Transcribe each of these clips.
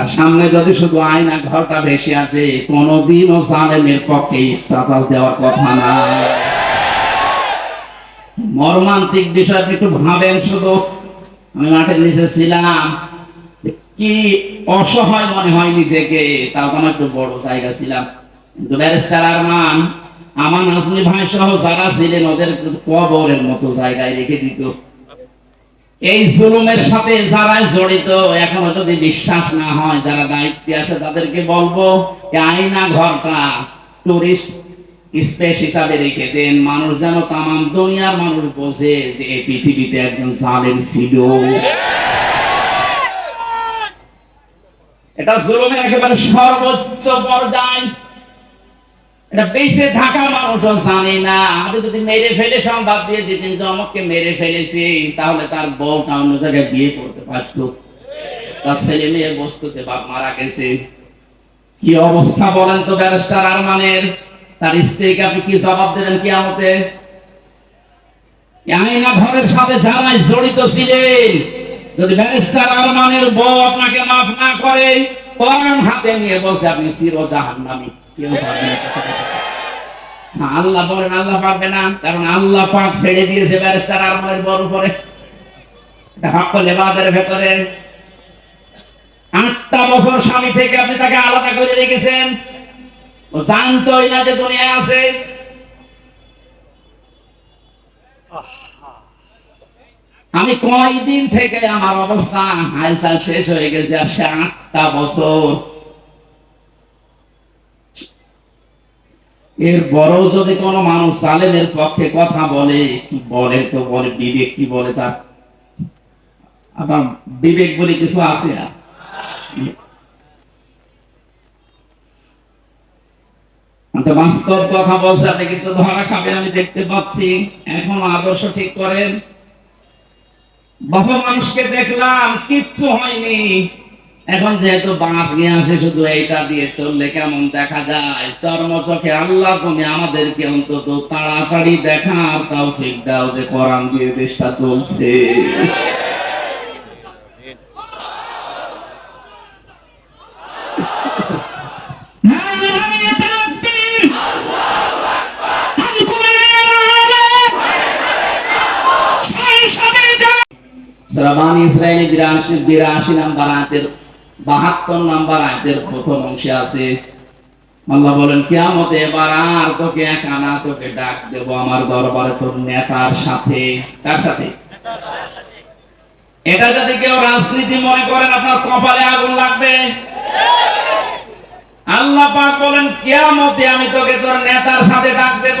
আর সামনে যদি শুধু আয়না ঘরটা বেশি আসে, কোনোদিনও জালেমের পক্ষে স্ট্যাটাস দেওয়ার কথা না। মর্মান্তিক বিষয় একটু ভাবেন শুধু। আমি মাঠের নিচে ছিলাম। কি অসহায় মনে হয় নিজেকে, তাও তো একটু বড় জায়গা ছিলাম। কিন্তু ব্যারিস্টার আরমান, আমার নাজমি ভাই সহ যারা ছিলেন, ওদের কবরের মতো জায়গায় রেখে দিত। এই জুলুমের সাথে যারা জড়িত, এখনও যদি বিশ্বাস না হয়, যারা দায়িত্বে আছে, তাদেরকে বলব যে আয়না ঘরটা টুরিস্ট স্পেস হিসাবে রেখে দেন। মানুষ যেন তাম দুনিয়ার মানুষ বোঝে যে এই পৃথিবীতে একজন জালেম ছিল। এটা জুলুমের একেবারে সর্বোচ্চ পর্যায়। এটা বেঁচে থাকা মানুষও জানে না। আপনি যদি মেরে ফেলে সংবাদ দিয়ে দিতেন যে মেরে ফেলেছি, তাহলে তার বউটা অন্য জায়গায় বিয়ে করতে তার ছেলে বস্তুতে বাপ মারা গেছে। কি অবস্থা বলেন তো ব্যারিস্টার আরমানের? তার স্ত্রীকে আপনি কি জবাব দেবেন কি আমাকে আইনা ঘরের সাথে যারাই জড়িত ছিলেন, যদি ব্যারিস্টার আরমানের বউ আপনাকে মাফ না করে হাতে নিয়ে বসে আপনি চির আল্লাহ বলেন, আল্লাহ না কারণ আল্লাহ পাক ছেড়ে দিয়েছে ব্যারিস্টার বড় উপরে। ভেতরে। আটটা বছর স্বামী থেকে আপনি তাকে আলাদা করে রেখেছেন। ও না যে দুনিয়ায় আছে। আমি কয়দিন থেকে আমার অবস্থা হালচাল শেষ হয়ে গেছে, আর সে আটটা বছর এর বড় যদি কোনো মানুষ সালেমের পক্ষে কথা বলে, কি বলে তো বলে, বিবেক কি বলে তার? আপনার বিবেক বলে কিছু আছে তো বাস্তব কথা বলছে, আপনি কিন্তু ধরা খাবেন, আমি দেখতে পাচ্ছি। এখন আদর্শ ঠিক করেন? বহু মানুষকে দেখলাম, কিচ্ছু হয়নি। এখন যেহেতু বাঁশ নিয়ে আসে শুধু এইটা দিয়ে চললে কেমন দেখা যায়? চর্ম চোখে আল্লাহ তুমি আমাদেরকে অন্তত তাড়াতাড়ি দেখার তাও ফিক দাও যে কোরআন দিয়ে দেশটা চলছে। শ্রাবান ইসরায়েলি বিরাশি বিরাশি নাম্বার আয়াতের বাহাত্তর নাম্বার আয়াতের প্রথম অংশে আছে। আল্লাহ বলেন, কেয়ামতে এবার আর তোকে একা না, তোকে ডাক দেব আমার দরবারে তোর নেতার সাথে। কার সাথে? এটা যদি কেউ রাজনীতি মনে করেন আপনার কপালে আগুন লাগবে। আল্লাহ পাক বলেন, কেয়ামতে আমি তোকে তোর নেতার সাথে ডাক দেব।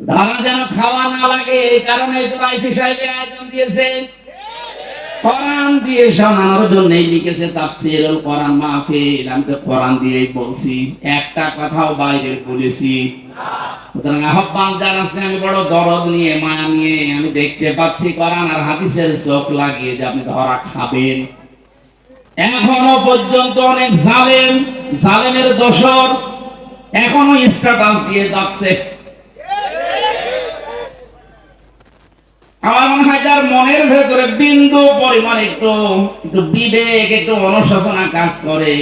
ধরা যেন খাওয়া না লাগে, এই কারণে তো সাহেবের আয়োজন দিয়েছে। কোরআন দিয়ে শোনানোর লিখেছে কোরআন আমি কোরআন দিয়েই বলছি, একটা কথাও বলেছি। সুতরাং আহ্বান আমি বড় দরদ নিয়ে, মায়া নিয়ে, আমি দেখতে পাচ্ছি কোরআন আর হাদিসের চোখ লাগিয়ে যে আপনি ধরা খাবেন। এখনও পর্যন্ত অনেক জালেম, জালেমের দোষর, এখনও স্ট্যাটাস দিয়ে যাচ্ছে। আমার মনে হয় মনের ভেতরে বিন্দু পরিমাণ একটু একটু বিবেক একটু অনুশাসনা কাজ করে।